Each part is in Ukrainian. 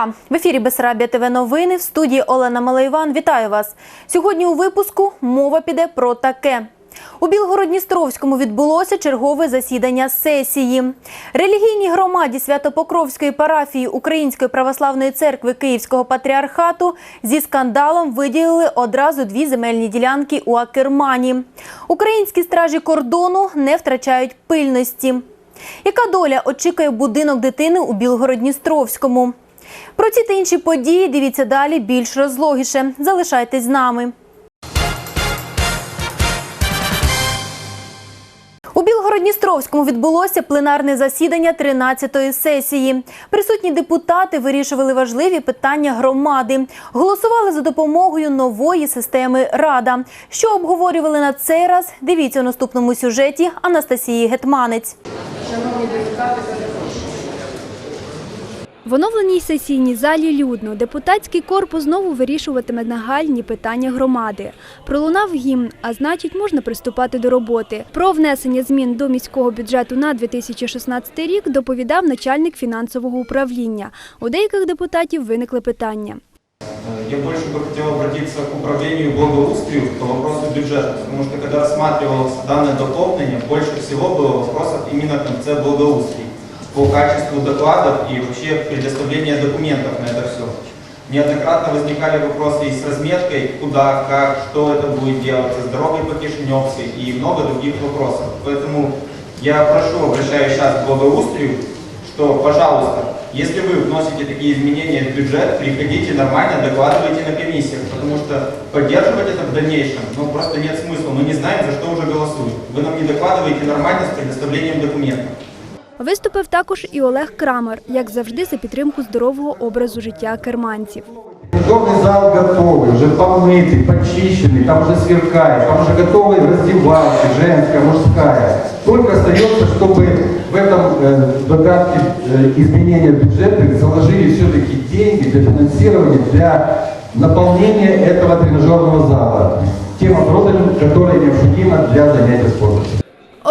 четверга. В ефірі Бесарабія ТВ новини в студії Олена Малайван. Вітаю вас. Сьогодні у випуску мова піде про таке. У Білгород-Дністровському відбулося чергове засідання сесії. Релігійній громаді Святопокровської парафії Української православної церкви Київського патріархату зі скандалом виділили одразу дві земельні ділянки у Акермані. Українські стражі кордону не втрачають пильності. Яка доля очікує будинок дитини у Білгород-Дністровському? Про ці та інші події дивіться далі більш розлогіше. Залишайтесь з нами. У Білгород-Дністровському відбулося пленарне засідання 13-ї сесії. Присутні депутати вирішували важливі питання громади. Голосували за допомогою нової системи Рада. Що обговорювали на цей раз? Дивіться у наступному сюжеті Анастасії Гетманець. В оновленій сесійній залі людно депутатський корпус знову вирішуватиме нагальні питання громади. Пролунав гімн, а значить, можна приступати до роботи. Про внесення змін до міського бюджету на 2016 рік доповідав начальник фінансового управління. У деяких депутатів виникли питання. Я больше бы хотел обратиться к управлению благоустрию по вопросу бюджета, потому что когда рассматривалось данное дополнение, больше всего было вопросов именно в конце по качеству докладов и вообще предоставления документов на это все. Неоднократно возникали вопросы и с разметкой, куда, как, что это будет делаться, дорогой по Кишиневской и много других вопросов. Поэтому я прошу, обращаюсь сейчас к благоустрию, что, пожалуйста, если вы вносите такие изменения в бюджет, приходите нормально, докладывайте на комиссиях, потому что поддерживать это в дальнейшем, ну, просто нет смысла. Мы не знаем, за что уже голосуем. Вы нам не докладываете нормально с предоставлением документов. Виступив також і Олег Крамер, як завжди, за підтримку здорового образу життя керманців. Тренажерный зал готовый, уже помытый, почищенный, там уже сверкает, там уже готовы раздевалки, женская, мужская. Только остается, чтобы в этом э, додатке э, изменения бюджета заложили все-таки деньги для финансирования, для наполнения этого тренажерного зала тем оборудованием, которое необходимо для занятия спортом.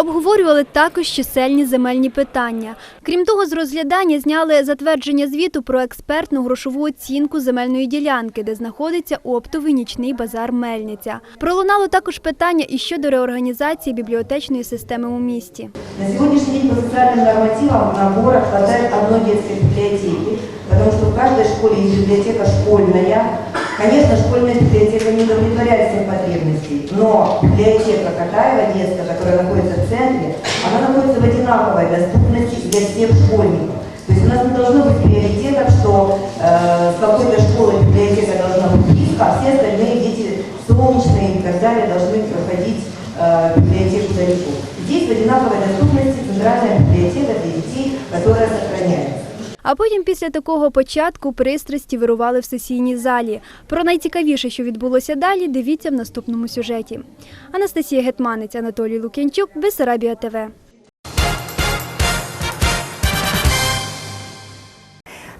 Обговорювали також чисельні земельні питання. Крім того, з розглядання зняли затвердження звіту про експертну грошову оцінку земельної ділянки, де знаходиться оптовий нічний базар Мельниця. Пролунало також питання і щодо реорганізації бібліотечної системи у місті. На сегодняшний день по социальным нормативам на город хватает одной детской библиотеки, потому что в каждой школе есть библиотека школьная. Конечно, школьная библиотека не удовлетворяет всех потребностей, но библиотека Катаева детская, которая находится в центре, она находится в одинаковой доступности для всех школьников. То есть у нас не должно быть приоритетов, что э, с какой-то школы библиотека должна быть близко, а все остальные дети солнечные и так далее должны проходить э, библиотеку далеко. Здесь в одинаковой доступности центральная библиотека для. А потім після такого початку пристрасті вирували в сесійній залі. Про найцікавіше, що відбулося далі, дивіться в наступному сюжеті. Анастасія Гетманець, Анатолій Лук'янчук, Бесарабія ТВ.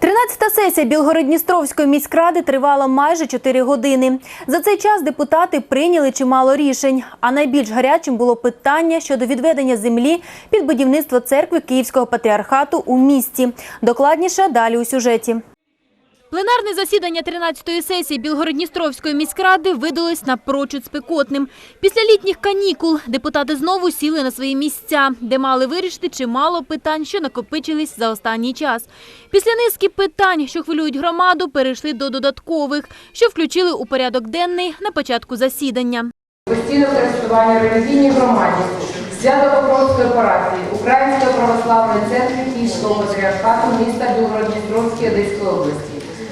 Тринадцята сесія Білгород-Дністровської міськради тривала майже 4 години. За цей час депутати прийняли чимало рішень. А найбільш гарячим було питання щодо відведення землі під будівництво церкви Київського патріархату у місті. Докладніше далі у сюжеті. Пленарне засідання 13-ї сесії Білгородністровської міськради видалось напрочуд спекотним. Після літніх канікул депутати знову сіли на свої місця, де мали вирішити чимало питань, що накопичились за останній час. Після низки питань, що хвилюють громаду, перейшли до додаткових, що включили у порядок денний на початку засідання. постійне користування релігійній громаді Свято-Покровської парафії Української православної церкви Київського патріархату міста Білгород-Дністровської Одеської області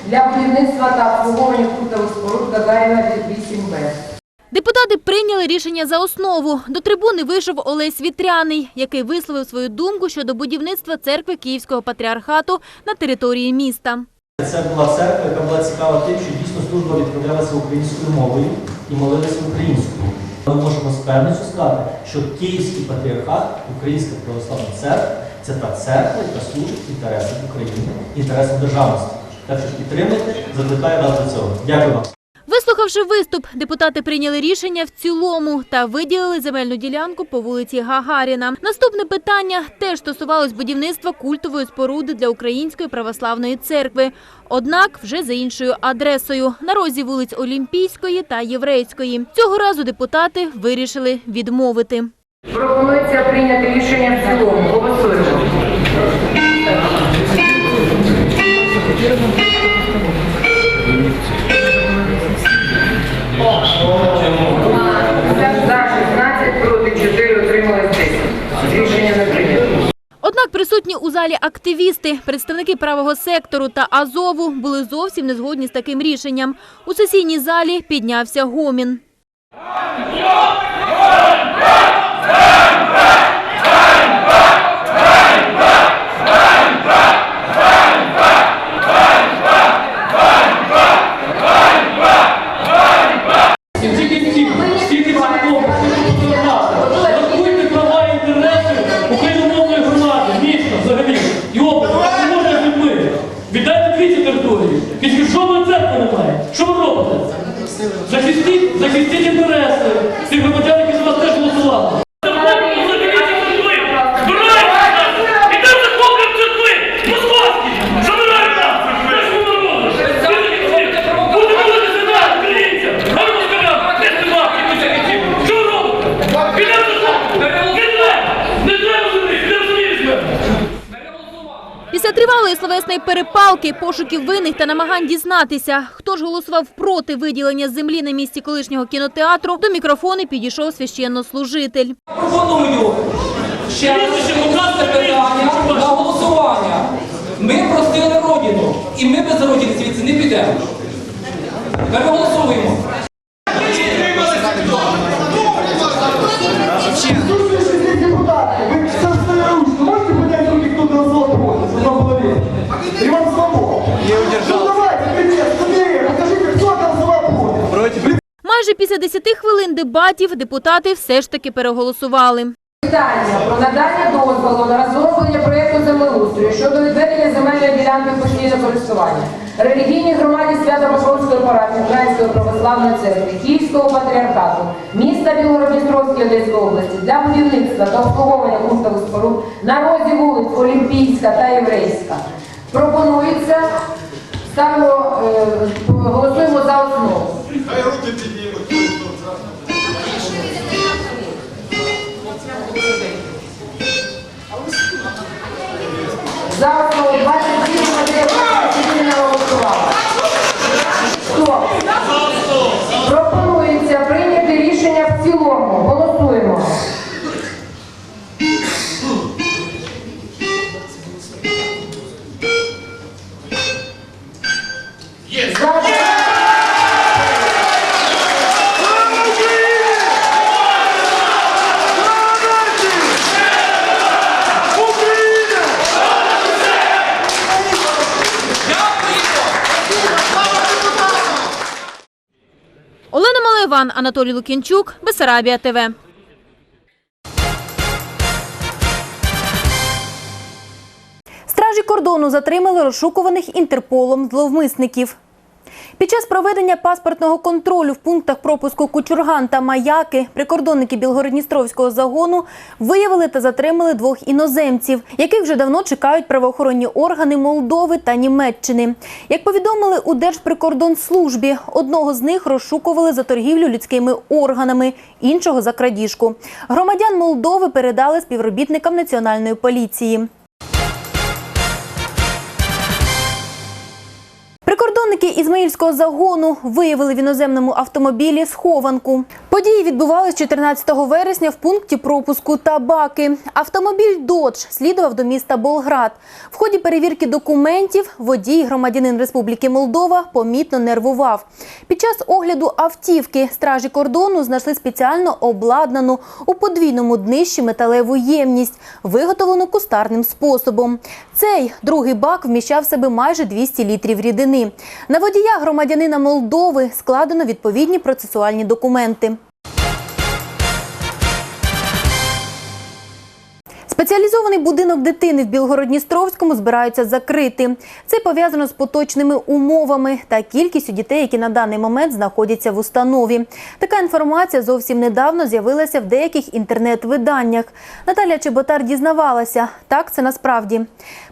для будівництва та обслуговування культових споруд Гагаріна 8Б. Депутати прийняли рішення за основу. До трибуни вийшов Олесь Вітряний, який висловив свою думку щодо будівництва церкви Київського патріархату на території міста. Це була церква, яка була цікава тим, що дійсно служба відправлялася українською мовою і молилася українською. Ми можемо з певністю сказати, що Київський патріархат, Українська православна церква це та церква, яка служить інтересам України, інтересам державності. Так що підтримайте, закликаю вас до цього. Дякую вам. Вислухавши виступ, депутати прийняли рішення в цілому та виділили земельну ділянку по вулиці Гагаріна. Наступне питання теж стосувалось будівництва культової споруди для Української православної церкви. Однак вже за іншою адресою на розі вулиць Олімпійської та Єврейської. Цього разу депутати вирішили відмовити. Пропонується прийняти рішення в цілому. Голосуємо. За 16, проти 4, утримались 10. Рішення не прийнято. Однак присутні у залі активісти, представники правого сектору та Азову були зовсім не згодні з таким рішенням. У сесійній залі піднявся гомін. І Захистіть, захистіть інтереси тих громадян, які за вас теж голосували. Після тривалої словесної перепалки, пошуків винних та намагань дізнатися, хто ж голосував проти виділення землі на місці колишнього кінотеатру, до мікрофону підійшов священнослужитель. Пропоную ще раз питання на голосування. Ми простили родину, і ми без родини звідси не підемо. Переголосуємо. Майже після 10 хвилин дебатів депутати все ж таки переголосували. Питання про надання дозволу на розроблення проєкту землеустрою щодо відведення земельної ділянки в постійне користування релігійній громаді Свято-Покровської парафії Української православної церкви Київського патріархату міста Білгород-Дністровської Одеської області для будівництва та обслуговування культових споруд на розі вулиць Олімпійська та Єврейська. Пропонується ставимо, Малайван, Анатолій Лукінчук, Бесарабія ТВ. Стражі кордону затримали розшукуваних інтерполом зловмисників. Під час проведення паспортного контролю в пунктах пропуску Кучурган та Маяки прикордонники Білгородністровського загону виявили та затримали двох іноземців, яких вже давно чекають правоохоронні органи Молдови та Німеччини. Як повідомили у Держприкордонслужбі, одного з них розшукували за торгівлю людськими органами, іншого за крадіжку. Громадян Молдови передали співробітникам національної поліції. Прикордонники Ізмаїльського загону виявили в іноземному автомобілі схованку. Події відбувались 14 вересня в пункті пропуску Табаки. Автомобіль «Додж» слідував до міста Болград. В ході перевірки документів водій, громадянин Республіки Молдова, помітно нервував. Під час огляду автівки стражі кордону знайшли спеціально обладнану у подвійному днищі металеву ємність, виготовлену кустарним способом. Цей другий бак вміщав в себе майже 200 літрів рідини. На водія громадянина Молдови складено відповідні процесуальні документи. Спеціалізований будинок дитини в Білгородністровському збираються закрити. Це пов'язано з поточними умовами та кількістю дітей, які на даний момент знаходяться в установі. Така інформація зовсім недавно з'явилася в деяких інтернет-виданнях. Наталя Чеботар дізнавалася, так це насправді.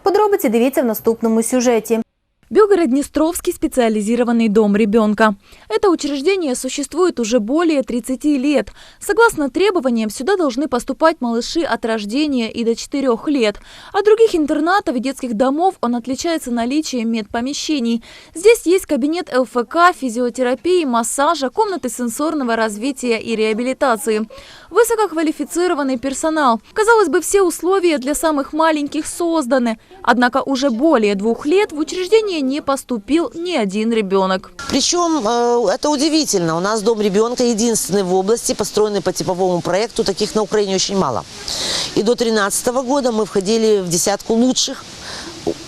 Подробиці дивіться в наступному сюжеті. Белгород-Днестровский специализированный дом ребенка. Это учреждение существует уже более 30 лет. Согласно требованиям, сюда должны поступать малыши от рождения и до 4 лет. От других интернатов и детских домов он отличается наличием медпомещений. Здесь есть кабинет ЛФК, физиотерапии, массажа, комнаты сенсорного развития и реабилитации. Высококвалифицированный персонал. Казалось бы, все условия для самых маленьких созданы. Однако уже более двух лет в учреждение не поступил ни один ребенок. Причем э, это удивительно. У нас дом ребенка единственный в области, построенный по типовому проекту. Таких на Украине очень мало. И до 2013 года мы входили в десятку лучших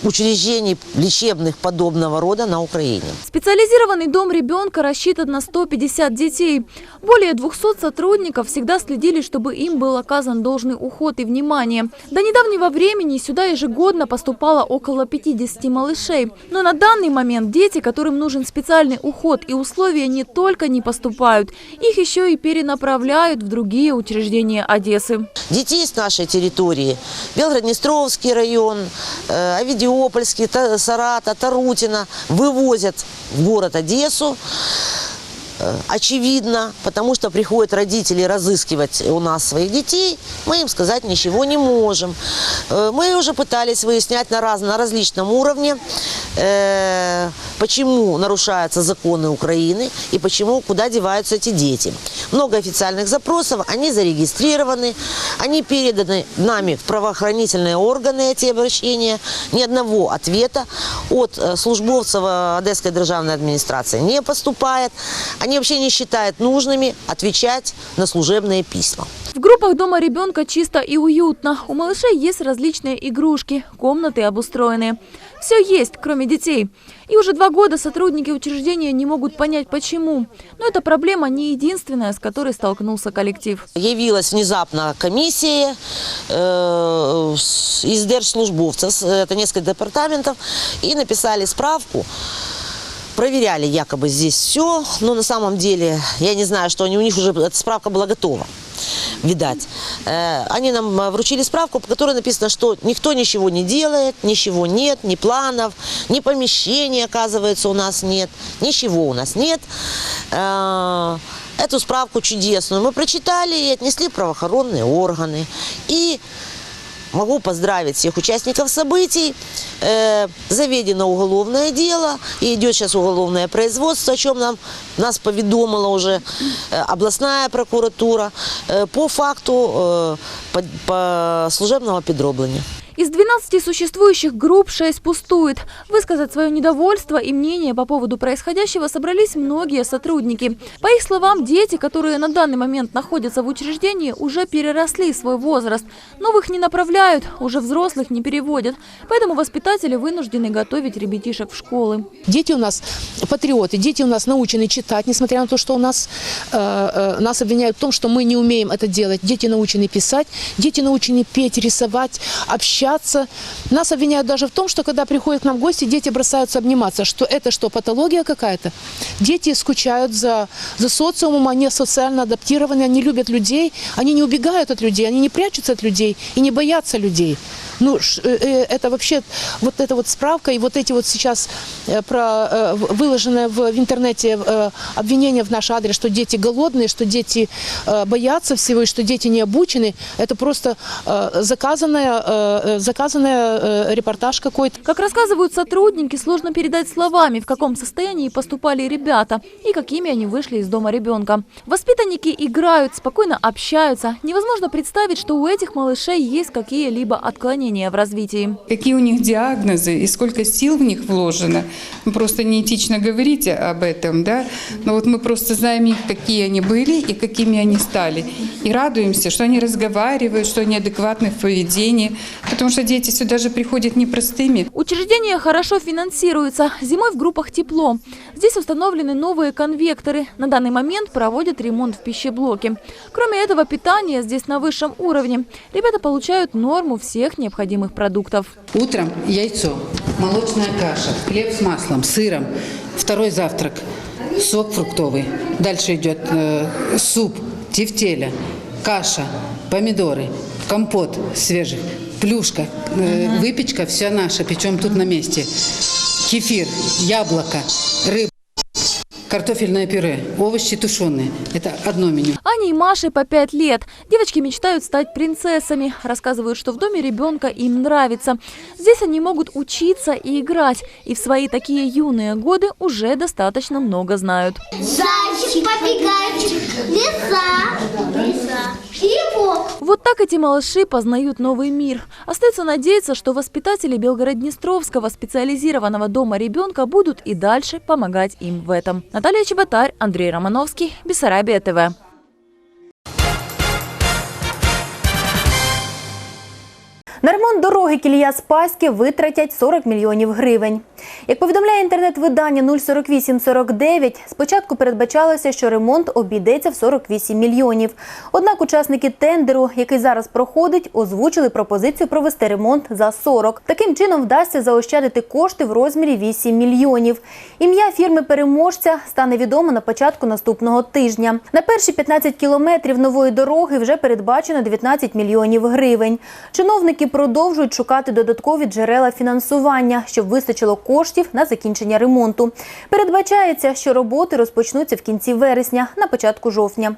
учреждений лечебных подобного рода на Украине. Специализированный дом ребенка рассчитан на 150 детей. Более 200 сотрудников всегда следили, чтобы им был оказан должный уход и внимание. До недавнего времени сюда ежегодно поступало около 50 малышей. Но на данный момент дети, которым нужен специальный уход и условия, не только не поступают, их еще и перенаправляют в другие учреждения Одессы. Детей с нашей территории, Белгород-Днестровский район, э, Авидиопольский, Сарата, Тарутина вывозят в город Одессу. Э, Очевидно, потому что приходят родители разыскивать у нас своих детей, мы им сказать ничего не можем. Э, Мы уже пытались выяснять на, раз, на различном уровне, э, почему нарушаются законы Украины и почему, куда деваются эти дети. Много официальных запросов, они зарегистрированы, они переданы нами в правоохранительные органы, эти обращения. Ни одного ответа от службовцев Одесской державной администрации не поступает. Они вообще не считают нужными отвечать на служебные письма. В группах дома ребенка чисто и уютно. У малышей есть различные игрушки, комнаты обустроены. Все есть, кроме детей. И уже два года сотрудники учреждения не могут понять, почему. Но эта проблема не единственная, с которой столкнулся коллектив. Явилась внезапно комиссия э, с- из держслужбовцев, с- это несколько департаментов, и написали справку. Проверяли якобы здесь все, но на самом деле я не знаю, что они, у них уже эта справка была готова. Видать. Э, Они нам э, вручили справку, по которой написано, что никто ничего не делает, ничего нет, ни планов, ни помещений, оказывается, у нас нет, ничего у нас нет. Э, Эту справку чудесную мы прочитали и отнесли правоохранные органы. И Могу поздравить всех участников событий. Э, заведено уголовное дело, и идет сейчас уголовное производство, о чем нам, нас поведомила уже э, областная прокуратура э, по факту э, по, по служебного підроблення. Из 12 существующих групп 6 пустует. Высказать свое недовольство и мнение по поводу происходящего собрались многие сотрудники. По их словам, дети, которые на данный момент находятся в учреждении, уже переросли свой возраст. Новых не направляют, уже взрослых не переводят. Поэтому воспитатели вынуждены готовить ребятишек в школы. Дети у нас патриоты, дети у нас научены читать, несмотря на то, что у нас, э, э, нас обвиняют в том, что мы не умеем это делать. Дети научены писать, дети научены петь, рисовать, общаться. Нас обвиняют даже в том, что когда приходят к нам гости, дети бросаются обниматься. Что это что, патология какая-то? Дети скучают за, за социумом, они социально адаптированы, они любят людей, они не убегают от людей, они не прячутся от людей и не боятся людей. Ну, э, э, это вообще, вот эта вот справка и вот эти вот сейчас э, про, э, в- в, интернете обвинение в наш адрес, что дети голодные, что дети боятся всего и что дети не обучены, это просто заказанная, э, э, репортаж какой-то. Как рассказывают сотрудники, сложно передать словами, в каком состоянии поступали ребята и какими они вышли из дома ребенка. Воспитанники играют, спокойно общаются. Невозможно представить, что у этих малышей есть какие-либо отклонения в развитии. Какие у них диагнозы и сколько сил в них вложено. Ну, Просто неэтично говорить об этом, да. Но вот мы просто знаем их, какие они были и какими они стали. И радуемся, что они разговаривают, что они адекватны в поведении. Потому потому что дети сюда же приходят непростыми. Учреждение хорошо финансируется. Зимой в группах тепло. Здесь установлены новые конвекторы. На данный момент проводят ремонт в пищеблоке. Кроме этого, питание здесь на высшем уровне. Ребята получают норму всех необходимых продуктов. Утром яйцо, молочная каша, хлеб с маслом, сыром. Второй завтрак, сок фруктовый. Дальше идет э, суп, тефтеля, каша, помидоры, компот свежий, плюшка, э, выпечка вся наша, печем тут на месте. Кефир, яблоко, рыба, картофельное пюре, овощи тушеные. Это одно меню. Ане и Маше по пять лет. Девочки мечтают стать принцессами. Рассказывают, что в доме ребенка им нравится. Здесь они могут учиться и играть. И в свои такие юные годы уже достаточно много знают. Зайчик, побегайчик, лиса, лиса. Вот так эти малыши познают новый мир. Остается надеяться, что воспитатели Белгород-Днестровского специализированного дома ребенка будут и дальше помогать им в этом. Наталья Чеботарь, Андрей Романовский, Бессарабия ТВ. На ремонт дороги Кілія-Спаське витратять 40 мільйонів гривень. Як повідомляє інтернет-видання 04849, спочатку передбачалося, що ремонт обійдеться в 48 мільйонів. Однак учасники тендеру, який зараз проходить, озвучили пропозицію провести ремонт за 40. Таким чином вдасться заощадити кошти в розмірі 8 мільйонів. Ім'я фірми-переможця стане відомо на початку наступного тижня. На перші 15 кілометрів нової дороги вже передбачено 19 мільйонів гривень. Чиновники продовжують шукати додаткові джерела фінансування, щоб вистачило коштів на закінчення ремонту. Передбачається, що роботи розпочнуться в кінці вересня, на початку жовтня.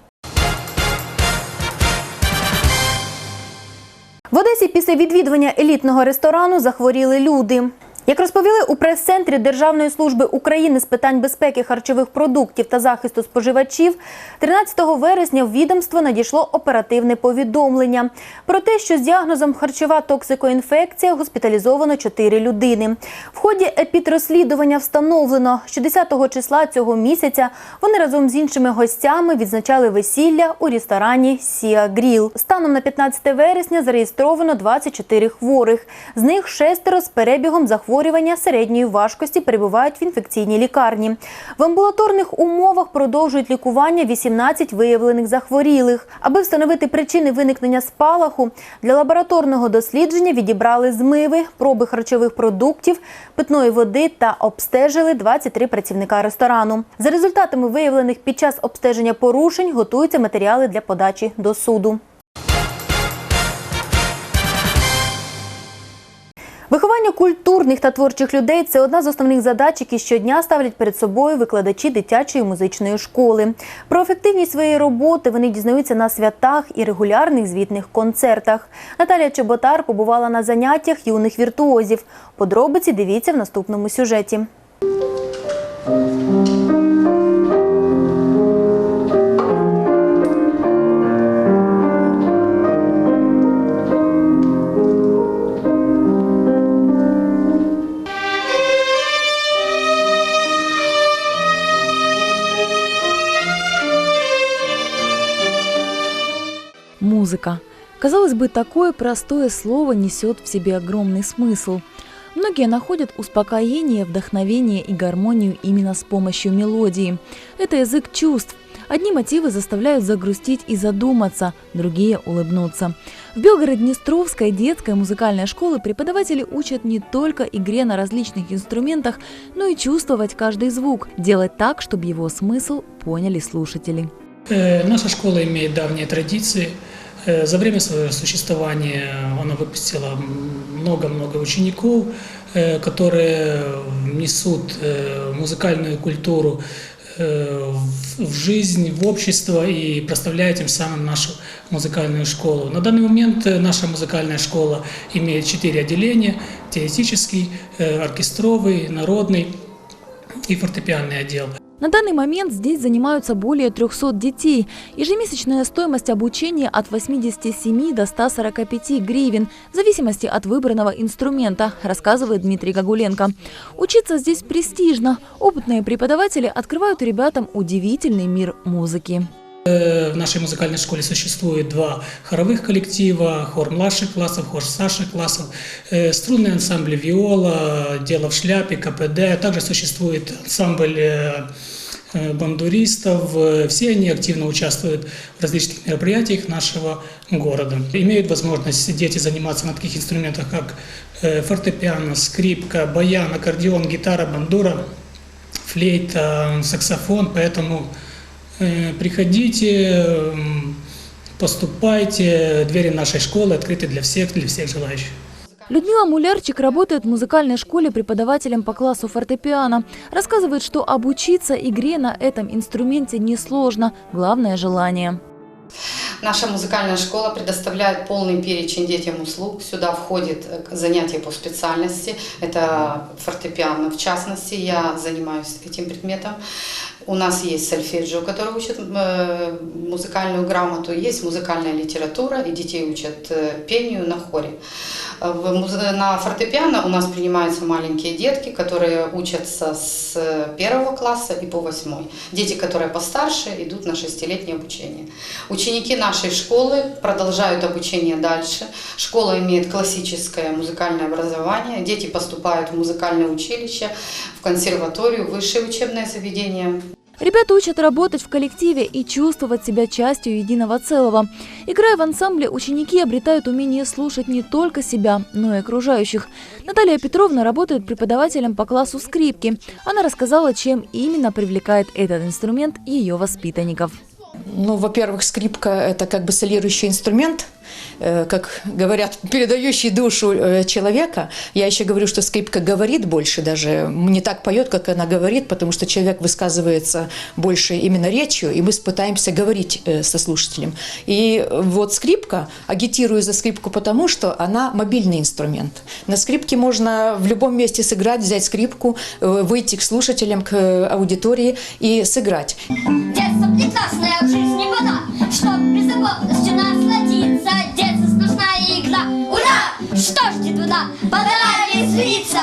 В Одесі після відвідування елітного ресторану захворіли люди. Як розповіли у прес-центрі Державної служби України з питань безпеки харчових продуктів та захисту споживачів, 13 вересня в відомство надійшло оперативне повідомлення про те, що з діагнозом харчова токсикоінфекція госпіталізовано 4 людини. В ході епідрозслідування встановлено, що 10 числа цього місяця вони разом з іншими гостями відзначали весілля у ресторані Сіа Гріл. Станом на 15 вересня зареєстровано 24 хворих. З них шестеро з перебігом захворювання середньої важкості перебувають в інфекційній лікарні. В амбулаторних умовах продовжують лікування 18 виявлених захворілих. Аби встановити причини виникнення спалаху, для лабораторного дослідження відібрали змиви, проби харчових продуктів, питної води та обстежили 23 працівника ресторану. За результатами виявлених під час обстеження порушень готуються матеріали для подачі до суду. Виховання культурних та творчих людей це одна з основних задач, які щодня ставлять перед собою викладачі дитячої музичної школи. Про ефективність своєї роботи вони дізнаються на святах і регулярних звітних концертах. Наталія Чеботар побувала на заняттях юних віртуозів. Подробиці дивіться в наступному сюжеті. Бы, такое простое слово несет в себе огромный смысл. Многие находят успокоение, вдохновение и гармонию именно с помощью мелодии. Это язык чувств. Одни мотивы заставляют загрустить и задуматься, другие – улыбнуться. В Белгород-Днестровской детской музыкальной школы преподаватели учат не только игре на различных инструментах, но и чувствовать каждый звук, делать так, чтобы его смысл поняли слушатели. Э, Наша школа имеет давние традиции. Э, За время своего существования она выпустила много-много учеников, э, которые несут э, музыкальную культуру в жизнь, в общество и проставляют тем самым нашу музыкальную школу. На данный момент наша музыкальная школа имеет четыре отделения – теоретический, оркестровый, народный и фортепианный отдел. На данный момент здесь занимаются более 300 детей. Ежемесячная стоимость обучения от 87 до 145 гривен, в зависимости от выбранного инструмента, рассказывает Дмитрий Гагуленко. Учиться здесь престижно. Опытные преподаватели открывают ребятам удивительный мир музыки. Э, В нашей музыкальной школе существует два хоровых коллектива, хор младших классов, хор старших классов, э, струнный ансамбль «Виола», «Дело в шляпе», КПД. Также существует ансамбль э, бандуристов. Э, Все они активно участвуют в различных мероприятиях нашего города. Имеют возможность дети заниматься на таких инструментах, как э, фортепиано, скрипка, баян, аккордеон, гитара, бандура, флейта, саксофон. Поэтому э, приходите, поступайте. Двери нашей школы открыты для всех, для всех желающих. Людмила Мулярчик работает в музыкальной школе преподавателем по классу фортепиано. Рассказывает, что обучиться игре на этом инструменте несложно, главное – желание. Наша музыкальная школа предоставляет полный перечень детям услуг. Сюда входит э, занятия по специальности. Это фортепиано, в частности, я занимаюсь этим предметом. У нас есть сольфеджио, который учит э, музыкальную грамоту, есть музыкальная литература, и детей учат э, пению на хоре. На фортепиано у нас принимаются маленькие детки, которые учатся с первого класса и по восьмой. Дети, которые постарше, идут на шестилетнее обучение. Ученики нашей школы продолжают обучение дальше. Школа имеет классическое музыкальное образование. Дети поступают в музыкальное училище, в консерваторию, высшее учебное заведение. Ребята учат работать в коллективе и чувствовать себя частью единого целого. Играя в ансамбле, ученики обретают умение слушать не только себя, но и окружающих. Наталья Петровна работает преподавателем по классу скрипки. Она рассказала, чем именно привлекает этот инструмент ее воспитанников. Ну, во-первых, скрипка – это как бы солирующий инструмент, э, как говорят, передающий душу э, человека. Я еще говорю, что скрипка говорит больше даже, не так поет, как она говорит, потому что человек высказывается больше именно речью, и мы пытаемся говорить э, со слушателем. И вот скрипка, агитирую за скрипку потому, что она мобильный инструмент. На скрипке можно в любом месте сыграть, взять скрипку, э, выйти к слушателям, к э, аудитории и сыграть. Детство прекрасная в жизни вода, чтоб беззаботностью насладиться. Детство сплошная игра. Ура! Что ж, туда, пора резвиться.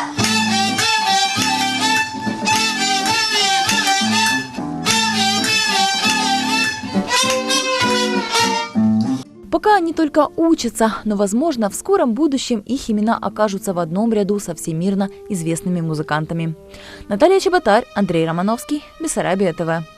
Пока они только учатся, но, возможно, в скором будущем их имена окажутся в одном ряду со всемирно известными музыкантами. Наталья Чеботарь, Андрей Романовский, Бессарабия ТВ.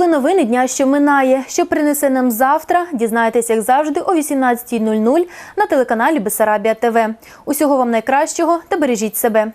Були новини дня, що минає. Що принесе нам завтра, дізнаєтесь, як завжди, о 18.00 на телеканалі Бесарабія ТВ. Усього вам найкращого та бережіть себе.